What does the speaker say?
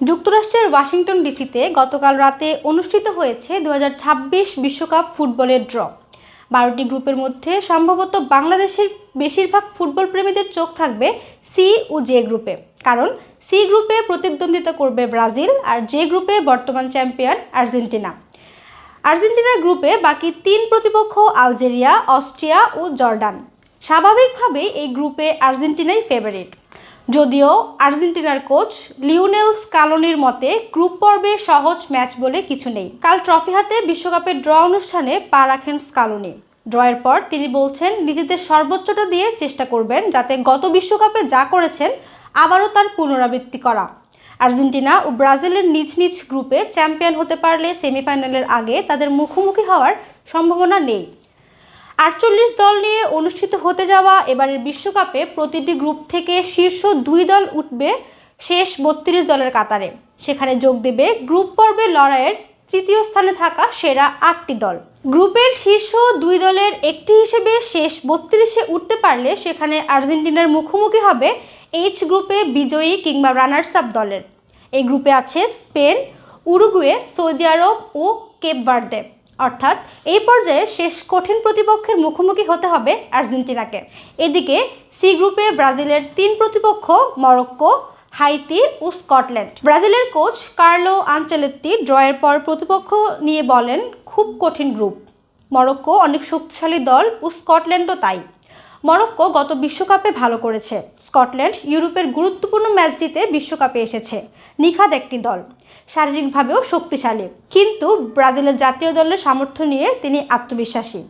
যুক্তরাষ্ট্রের ওয়াশিংটন ডিসিতে গতকাল রাতে অনুষ্ঠিত হয়েছে দু বিশ্বকাপ ফুটবলের ড্র। বারোটি গ্রুপের মধ্যে সম্ভবত বাংলাদেশের বেশিরভাগ ফুটবল প্রেমীদের চোখ থাকবে সি ও জে গ্রুপে। কারণ সি গ্রুপে প্রতিদ্বন্দ্বিতা করবে ব্রাজিল আর জে গ্রুপে বর্তমান চ্যাম্পিয়ন আর্জেন্টিনা। আর্জেন্টিনার গ্রুপে বাকি তিন প্রতিপক্ষ আলজেরিয়া, অস্ট্রিয়া ও জর্ডান। স্বাভাবিকভাবেই এই গ্রুপে আর্জেন্টিনাই ফেভারিট যদিও আর্জেন্টিনার কোচ লিওনেল স্কালোনির মতে, গ্রুপ পর্বে সহজ ম্যাচ বলে কিছু নেই। কাল ট্রফি হাতে বিশ্বকাপের ড্র অনুষ্ঠানে পা রাখেন স্কালোনি। ড্রয়ের পর তিনি বলছেন, নিজেদের সর্বোচ্চটা দিয়ে চেষ্টা করবেন যাতে গত বিশ্বকাপে যা করেছেন আবারও তার পুনরাবৃত্তি করা। আর্জেন্টিনা ও ব্রাজিলের নিজ নিজ গ্রুপে চ্যাম্পিয়ন হতে পারলে সেমিফাইনালের আগে তাদের মুখোমুখি হওয়ার সম্ভাবনা নেই। আটচল্লিশ দল নিয়ে অনুষ্ঠিত হতে যাওয়া এবারের বিশ্বকাপে প্রতিটি গ্রুপ থেকে শীর্ষ দুই দল উঠবে শেষ বত্রিশ দলের কাতারে। সেখানে যোগ দেবে গ্রুপ পর্বে লড়াইয়ের তৃতীয় স্থানে থাকা সেরা আটটি দল। গ্রুপের শীর্ষ দুই দলের একটি হিসেবে শেষ বত্রিশে উঠতে পারলে সেখানে আর্জেন্টিনার মুখোমুখি হবে এইচ গ্রুপে বিজয়ী কিংবা রানার্স আপ দলের। এই গ্রুপে আছে স্পেন, উরুগুয়ে, সৌদি আরব ও কেপ ভার্দে। অর্থাৎ এই পর্যায়ে শেষ কঠিন প্রতিপক্ষের মুখোমুখি হতে হবে আর্জেন্টিনাকে। এদিকে সি গ্রুপে ব্রাজিলের তিন প্রতিপক্ষ মরক্কো, হাইতি ও স্কটল্যান্ড। ব্রাজিলের কোচ কার্লো আঞ্চলেত্তি ড্রয়ের পর প্রতিপক্ষ নিয়ে বলেন, খুব কঠিন গ্রুপ। মরক্কো অনেক শক্তিশালী দল ও স্কটল্যান্ডও তাই। মরক্কো গত বিশ্বকাপে ভালো করেছে। স্কটল্যান্ড ইউরোপের গুরুত্বপূর্ণ ম্যাচ জিতে বিশ্বকাপে এসেছে। নিখাদ একটি দল। শারীরিকভাবেও শক্তিশালী। কিন্তু ব্রাজিলের জাতীয় দলের সামর্থ্য নিয়ে তিনি আত্মবিশ্বাসী।